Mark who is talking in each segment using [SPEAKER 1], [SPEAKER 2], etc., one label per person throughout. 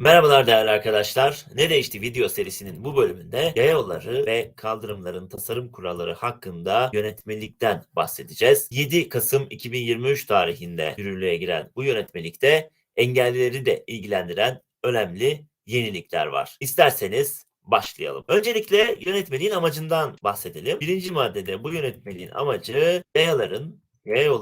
[SPEAKER 1] Merhabalar değerli arkadaşlar. Ne değişti video serisinin bu bölümünde yolları ve kaldırımların tasarım kuralları hakkında yönetmelikten bahsedeceğiz. 7 Kasım 2023 tarihinde yürürlüğe giren bu yönetmelikte engellileri de ilgilendiren önemli yenilikler var. İsterseniz başlayalım. Öncelikle yönetmeliğin amacından bahsedelim. Birinci maddede bu yönetmeliğin amacı yayaların yaya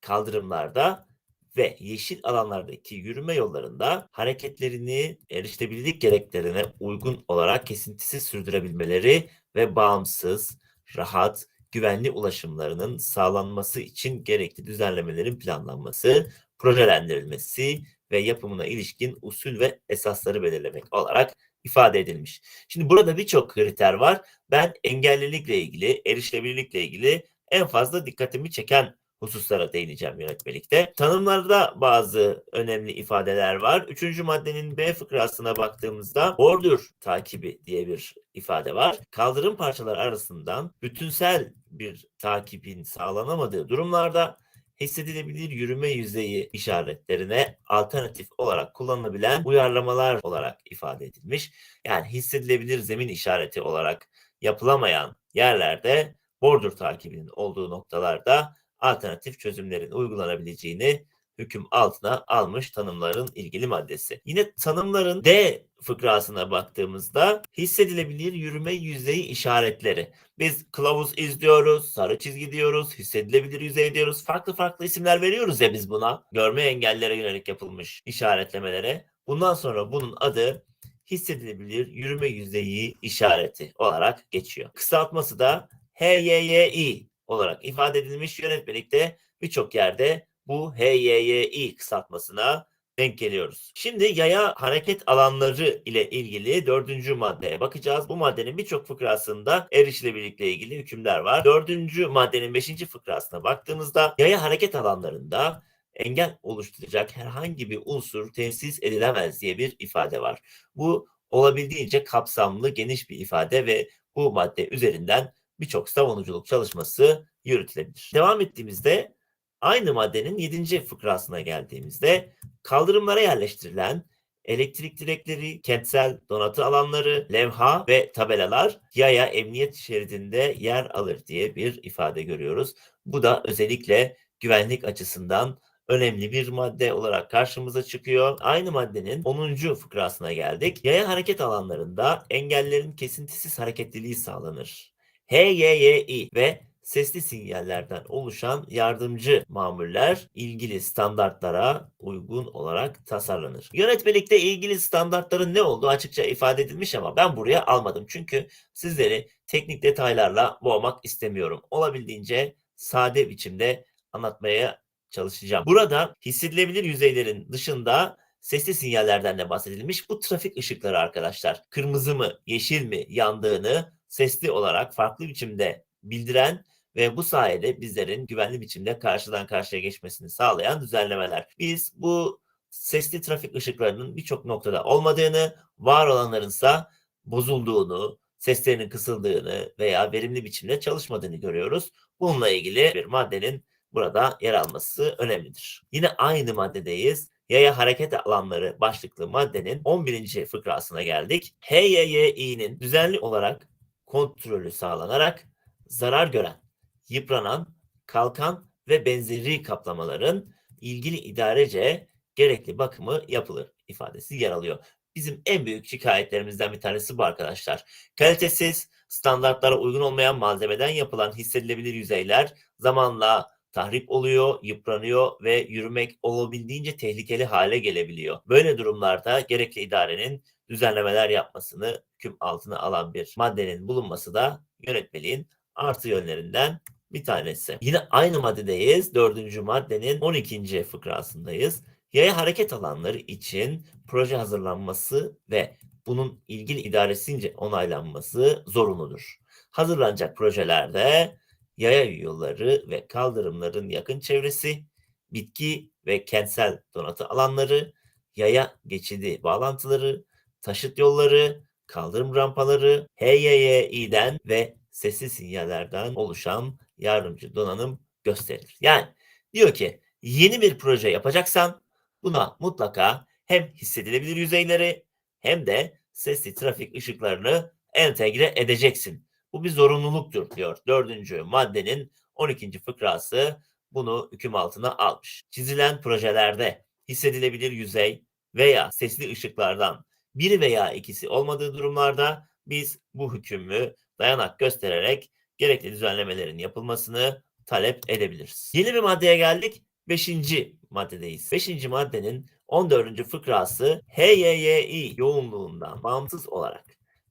[SPEAKER 1] kaldırımlarda ve yeşil alanlardaki yürüme yollarında hareketlerini erişilebilirlik gereklerine uygun olarak kesintisiz sürdürebilmeleri ve bağımsız, rahat, güvenli ulaşımlarının sağlanması için gerekli düzenlemelerin planlanması, projelendirilmesi ve yapımına ilişkin usul ve esasları belirlemek olarak ifade edilmiş. Şimdi burada birçok kriter var. Ben engellilikle ilgili, erişilebilirlikle ilgili en fazla dikkatimi çeken hususlara değineceğim yönetmelikte. Tanımlarda bazı önemli ifadeler var. Üçüncü maddenin B fıkrasına baktığımızda border takibi diye bir ifade var. Kaldırım parçaları arasından bütünsel bir takibin sağlanamadığı durumlarda hissedilebilir yürüme yüzeyi işaretlerine alternatif olarak kullanılabilen uyarlamalar olarak ifade edilmiş. Yani hissedilebilir zemin işareti olarak yapılamayan yerlerde border takibinin olduğu noktalarda alternatif çözümlerin uygulanabileceğini hüküm altına almış tanımların ilgili maddesi. Yine tanımların D fıkrasına baktığımızda hissedilebilir yürüme yüzeyi işaretleri. Biz kılavuz izliyoruz, sarı çizgi diyoruz, hissedilebilir yüzey diyoruz. Farklı farklı isimler veriyoruz ya biz buna. Görme engellere yönelik yapılmış işaretlemelere. Bundan sonra bunun adı hissedilebilir yürüme yüzeyi işareti olarak geçiyor. Kısaltması da HYYI olarak ifade edilmiş yönetmelikte birçok yerde bu HYYI kısaltmasına denk geliyoruz. Şimdi yaya hareket alanları ile ilgili dördüncü maddeye bakacağız. Bu maddenin birçok fıkrasında erişilebilirlikle ilgili hükümler var. Dördüncü maddenin beşinci fıkrasına baktığımızda yaya hareket alanlarında engel oluşturacak herhangi bir unsur tesis edilemez diye bir ifade var. Bu olabildiğince kapsamlı geniş bir ifade ve bu madde üzerinden birçok savunuculuk çalışması yürütülebilir. Devam ettiğimizde aynı maddenin 7. fıkrasına geldiğimizde kaldırımlara yerleştirilen elektrik direkleri, kentsel donatı alanları, levha ve tabelalar yaya emniyet şeridinde yer alır diye bir ifade görüyoruz. Bu da özellikle güvenlik açısından önemli bir madde olarak karşımıza çıkıyor. Aynı maddenin 10. fıkrasına geldik. Yaya hareket alanlarında engellerin kesintisiz hareketliliği sağlanır. HYYI ve sesli sinyallerden oluşan yardımcı mamuller ilgili standartlara uygun olarak tasarlanır. Yönetmelikte ilgili standartların ne olduğu açıkça ifade edilmiş ama ben buraya almadım. Çünkü sizleri teknik detaylarla boğmak istemiyorum. Olabildiğince sade biçimde anlatmaya çalışacağım. Burada hissedilebilir yüzeylerin dışında sesli sinyallerden de bahsedilmiş. Bu trafik ışıkları arkadaşlar. Kırmızı mı, yeşil mi yandığını sesli olarak farklı biçimde bildiren ve bu sayede bizlerin güvenli biçimde karşıdan karşıya geçmesini sağlayan düzenlemeler. Biz bu sesli trafik ışıklarının birçok noktada olmadığını, var olanlarınsa bozulduğunu, seslerinin kısıldığını veya verimli biçimde çalışmadığını görüyoruz. Bununla ilgili bir maddenin burada yer alması önemlidir. Yine aynı maddedeyiz. Yaya hareket alanları başlıklı maddenin 11. fıkrasına geldik. HYYİ'nin düzenli olarak kontrolü sağlanarak zarar gören, yıpranan, kalkan ve benzeri kaplamaların ilgili idarece gerekli bakımı yapılır ifadesi yer alıyor. Bizim en büyük şikayetlerimizden bir tanesi bu arkadaşlar. Kalitesiz, standartlara uygun olmayan malzemeden yapılan hissedilebilir yüzeyler zamanla tahrip oluyor, yıpranıyor ve yürümek olabildiğince tehlikeli hale gelebiliyor. Böyle durumlarda gerekli idarenin düzenlemeler yapmasını hüküm altına alan bir maddenin bulunması da yönetmeliğin artı yönlerinden bir tanesi. Yine aynı maddedeyiz. Dördüncü maddenin 12. fıkrasındayız. Yaya hareket alanları için proje hazırlanması ve bunun ilgili idaresince onaylanması zorunludur. Hazırlanacak projelerde yaya yolları ve kaldırımların yakın çevresi, bitki ve kentsel donatı alanları, yaya geçidi bağlantıları, taşıt yolları, kaldırım rampaları, HYYİ'den ve sesli sinyallerden oluşan yardımcı donanım gösterilir. Yani diyor ki yeni bir proje yapacaksan buna mutlaka hem hissedilebilir yüzeyleri hem de sesli trafik ışıklarını entegre edeceksin. Bu bir zorunluluktur diyor. Dördüncü maddenin 12. fıkrası bunu hüküm altına almış. Çizilen projelerde hissedilebilir yüzey veya sesli ışıklardan biri veya ikisi olmadığı durumlarda biz bu hükmü dayanak göstererek gerekli düzenlemelerin yapılmasını talep edebiliriz. Yeni bir maddeye geldik. Beşinci maddedeyiz. Beşinci maddenin 14. fıkrası HYYI yoğunluğundan bağımsız olarak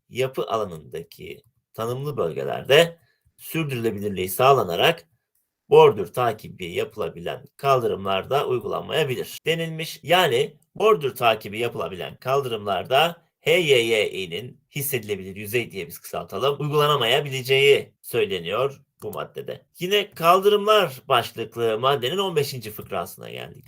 [SPEAKER 1] yapı alanındaki tanımlı bölgelerde sürdürülebilirliği sağlanarak bordür takibi yapılabilen kaldırımlarda uygulanmayabilir denilmiş. Yani bordür takibi yapılabilen kaldırımlarda HYYI'nin hissedilebilir yüzey diye biz kısaltalım uygulanamayabileceği söyleniyor bu maddede. Yine kaldırımlar başlıklı maddenin 15. fıkrasına geldik.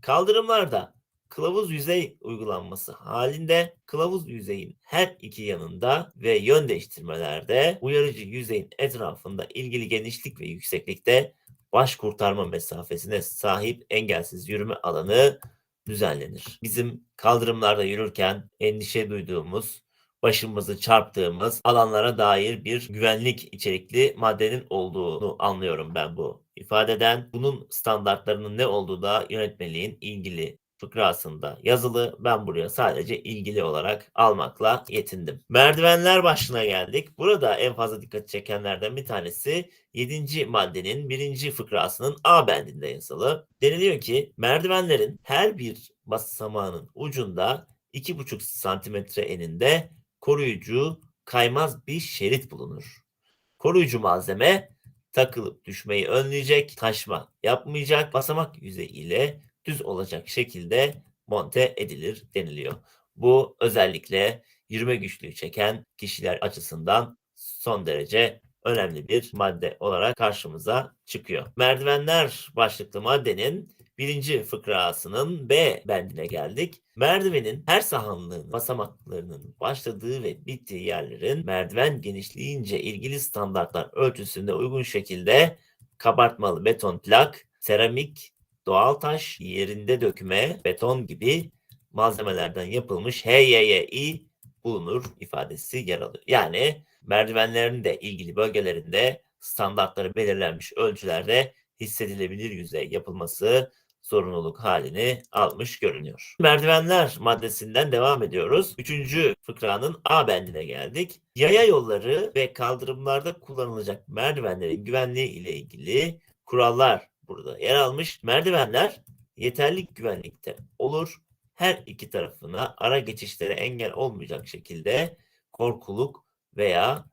[SPEAKER 1] Kaldırımlarda kılavuz yüzey uygulanması halinde kılavuz yüzeyin her iki yanında ve yön değiştirmelerde uyarıcı yüzeyin etrafında ilgili genişlik ve yükseklikte baş kurtarma mesafesine sahip engelsiz yürüme alanı düzenlenir. Bizim kaldırımlarda yürürken endişe duyduğumuz, başımızı çarptığımız alanlara dair bir güvenlik içerikli maddenin olduğunu anlıyorum ben bu ifadeden. Bunun standartlarının ne olduğu da yönetmeliğin ilgili fıkrasında yazılı. Ben buraya sadece ilgili olarak almakla yetindim. Merdivenler başlığına geldik. Burada en fazla dikkat çekenlerden bir tanesi 7. maddenin 1. fıkrasının A bendinde yazılı. Deniliyor ki merdivenlerin her bir basamağının ucunda 2,5 santimetre eninde koruyucu kaymaz bir şerit bulunur. Koruyucu malzeme takılıp düşmeyi önleyecek, taşma yapmayacak, basamak yüzeyi ile düz olacak şekilde monte edilir deniliyor. Bu özellikle yürüme güçlüğü çeken kişiler açısından son derece önemli bir madde olarak karşımıza çıkıyor. Merdivenler başlıklı maddenin birinci fıkrasının B bendine geldik. Merdivenin her sahanlığın basamaklarının başladığı ve bittiği yerlerin merdiven genişliğince ilgili standartlar ölçüsünde uygun şekilde kabartmalı beton plak, seramik, doğal taş, yerinde dökme, beton gibi malzemelerden yapılmış HYYI bulunur ifadesi yer alıyor. Yani merdivenlerin de ilgili bölgelerinde standartları belirlenmiş ölçülerde hissedilebilir yüzey yapılması zorunluluk halini almış görünüyor. Merdivenler maddesinden devam ediyoruz. Üçüncü fıkranın A bendine geldik. Yaya yolları ve kaldırımlarda kullanılacak merdivenlerin güvenliği ile ilgili kurallar burada yer almış. Merdivenler yeterli güvenlikte olur. Her iki tarafına ara geçişlere engel olmayacak şekilde korkuluk veya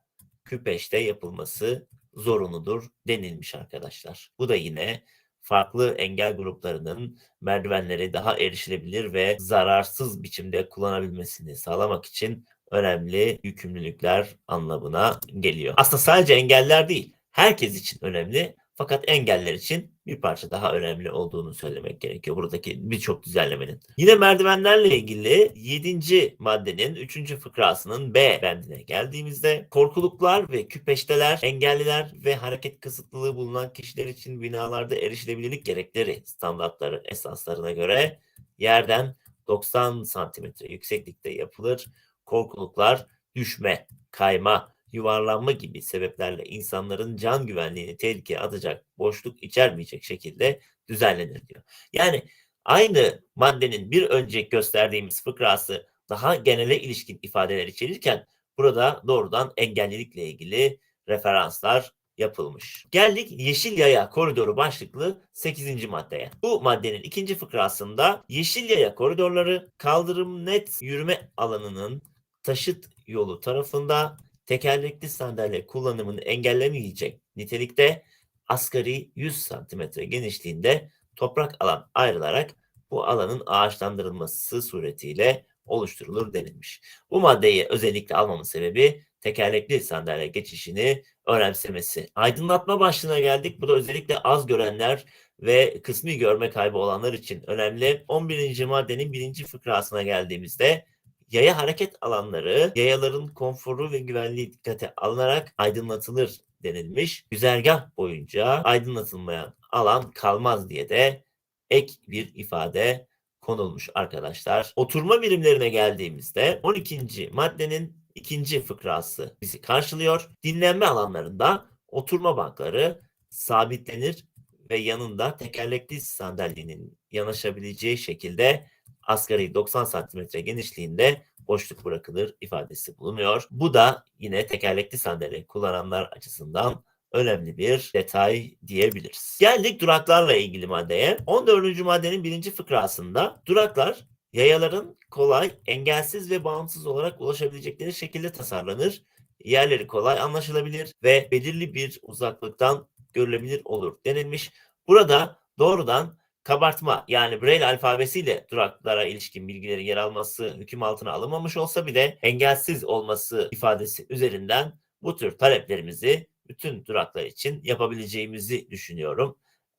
[SPEAKER 1] küpeşte yapılması zorunludur denilmiş arkadaşlar. Bu da yine farklı engel gruplarının merdivenleri daha erişilebilir ve zararsız biçimde kullanabilmesini sağlamak için önemli yükümlülükler anlamına geliyor. Aslında sadece engeller değil, herkes için önemli fakat engeller için bir parça daha önemli olduğunu söylemek gerekiyor buradaki birçok düzenlemenin. Yine merdivenlerle ilgili 7. maddenin 3. fıkrasının B bendine geldiğimizde korkuluklar ve küpeşteler, engelliler ve hareket kısıtlılığı bulunan kişiler için binalarda erişilebilirlik gerekleri standartları esaslarına göre yerden 90 santimetre yükseklikte yapılır. Korkuluklar düşme, kayma, yuvarlanma gibi sebeplerle insanların can güvenliğini tehlikeye atacak boşluk içermeyecek şekilde düzenlenir diyor. Yani aynı maddenin bir önceki gösterdiğimiz fıkrası daha genele ilişkin ifadeler içerirken burada doğrudan engellilikle ilgili referanslar yapılmış. Geldik Yeşil Yaya Koridoru başlıklı 8. maddeye. Bu maddenin ikinci fıkrasında Yeşil Yaya koridorları kaldırım net yürüme alanının taşıt yolu tarafında tekerlekli sandalye kullanımını engellemeyecek nitelikte asgari 100 santimetre genişliğinde toprak alan ayrılarak bu alanın ağaçlandırılması suretiyle oluşturulur denilmiş. Bu maddeyi özellikle almamın sebebi tekerlekli sandalye geçişini önemsemesi. Aydınlatma başlığına geldik. Bu da özellikle az görenler ve kısmi görme kaybı olanlar için önemli. 11. maddenin birinci fıkrasına geldiğimizde Yaya hareket alanları yayaların konforu ve güvenliği dikkate alınarak aydınlatılır denilmiş. Güzergah boyunca aydınlatılmayan alan kalmaz diye de ek bir ifade konulmuş arkadaşlar. Oturma birimlerine geldiğimizde 12. maddenin ikinci fıkrası bizi karşılıyor. Dinlenme alanlarında oturma bankları sabitlenir ve yanında tekerlekli sandalyenin yanaşabileceği şekilde asgari 90 santimetre genişliğinde boşluk bırakılır ifadesi bulunuyor. Bu da yine tekerlekli sandalye kullananlar açısından önemli bir detay diyebiliriz. Geldik duraklarla ilgili maddeye. 14. maddenin birinci fıkrasında duraklar yayaların kolay, engelsiz ve bağımsız olarak ulaşabilecekleri şekilde tasarlanır. Yerleri kolay anlaşılabilir ve belirli bir uzaklıktan görülebilir olur denilmiş. Burada doğrudan kabartma yani Braille alfabesiyle duraklara ilişkin bilgilerin yer alması hüküm altına alınmamış olsa bile engelsiz olması ifadesi üzerinden bu tür taleplerimizi bütün duraklar için yapabileceğimizi düşünüyorum.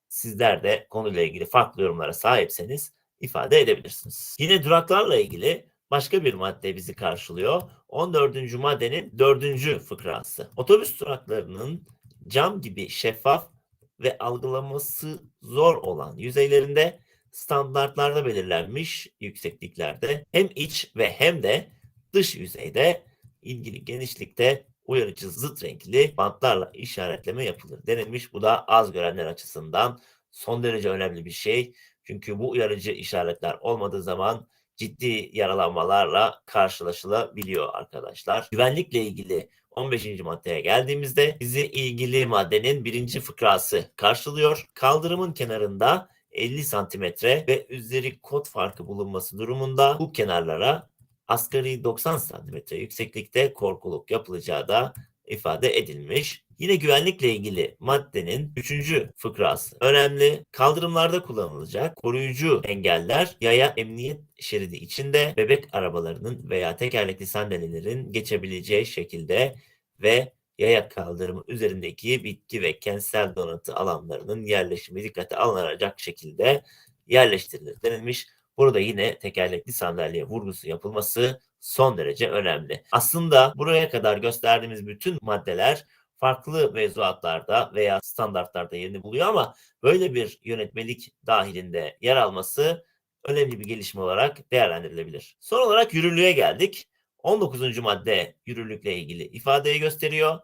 [SPEAKER 1] Sizler de konuyla ilgili farklı yorumlara sahipseniz ifade edebilirsiniz. Yine duraklarla ilgili başka bir madde bizi karşılıyor. 14. maddenin 4. fıkrası. Otobüs duraklarının cam gibi şeffaf ve algılaması zor olan yüzeylerinde standartlarda belirlenmiş yüksekliklerde hem iç ve hem de dış yüzeyde ilgili genişlikte uyarıcı zıt renkli bantlarla işaretleme yapılır denilmiş. Bu da az görenler açısından son derece önemli bir şey. Çünkü bu uyarıcı işaretler olmadığı zaman ciddi yaralanmalarla karşılaşılabiliyor arkadaşlar. Güvenlikle ilgili 15. maddeye geldiğimizde bizi ilgili maddenin birinci fıkrası karşılıyor. Kaldırımın kenarında 50 santimetre ve üzeri kod farkı bulunması durumunda bu kenarlara asgari 90 santimetre yükseklikte korkuluk yapılacağı da ifade edilmiş. Yine güvenlikle ilgili maddenin 3. fıkrası önemli. Kaldırımlarda kullanılacak koruyucu engeller yaya emniyet şeridi içinde bebek arabalarının veya tekerlekli sandalyelerin geçebileceği şekilde ve yaya kaldırımı üzerindeki bitki ve kentsel donatı alanlarının yerleşimi dikkate alınacak şekilde yerleştirilir denilmiş. Burada yine tekerlekli sandalye vurgusu yapılması son derece önemli. Aslında buraya kadar gösterdiğimiz bütün maddeler farklı mevzuatlarda veya standartlarda yerini buluyor ama böyle bir yönetmelik dahilinde yer alması önemli bir gelişme olarak değerlendirilebilir. Son olarak yürürlüğe geldik. 19. madde yürürlükle ilgili ifadeyi gösteriyor.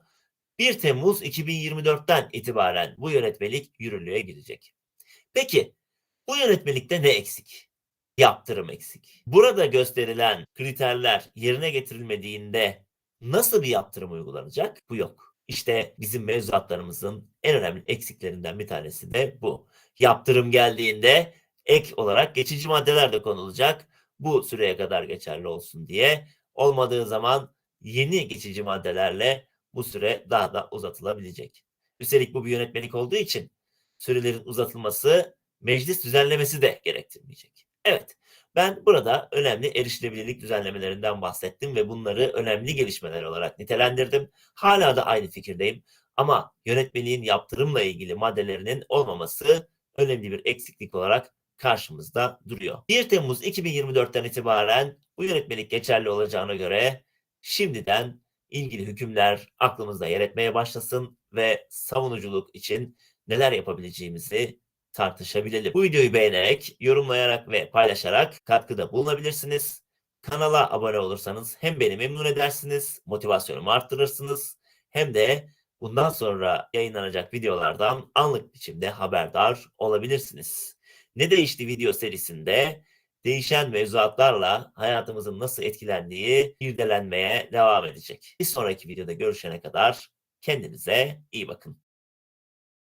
[SPEAKER 1] 1 Temmuz 2024'ten itibaren bu yönetmelik yürürlüğe girecek. Peki bu yönetmelikte ne eksik? Yaptırım eksik. Burada gösterilen kriterler yerine getirilmediğinde nasıl bir yaptırım uygulanacak? Bu yok. İşte bizim mevzuatlarımızın en önemli eksiklerinden bir tanesi de bu. Yaptırım geldiğinde ek olarak geçici maddeler de konulacak. Bu süreye kadar geçerli olsun diye. Olmadığı zaman yeni geçici maddelerle bu süre daha da uzatılabilecek. Üstelik bu bir yönetmelik olduğu için sürelerin uzatılması meclis düzenlemesi de gerektirmeyecek. Evet, ben burada önemli erişilebilirlik düzenlemelerinden bahsettim ve bunları önemli gelişmeler olarak nitelendirdim. Hala da aynı fikirdeyim ama yönetmeliğin yaptırımla ilgili maddelerinin olmaması önemli bir eksiklik olarak karşımızda duruyor. 1 Temmuz 2024'ten itibaren bu yönetmelik geçerli olacağına göre şimdiden ilgili hükümler aklımızda yer etmeye başlasın ve savunuculuk için neler yapabileceğimizi tartışabilelim. Bu videoyu beğenerek, yorumlayarak ve paylaşarak katkıda bulunabilirsiniz. Kanala abone olursanız hem beni memnun edersiniz, motivasyonumu arttırırsınız hem de bundan sonra yayınlanacak videolardan anlık biçimde haberdar olabilirsiniz. Ne değişti video serisinde değişen mevzuatlarla hayatımızın nasıl etkilendiği irdelenmeye devam edecek. Bir sonraki videoda görüşene kadar kendinize iyi bakın.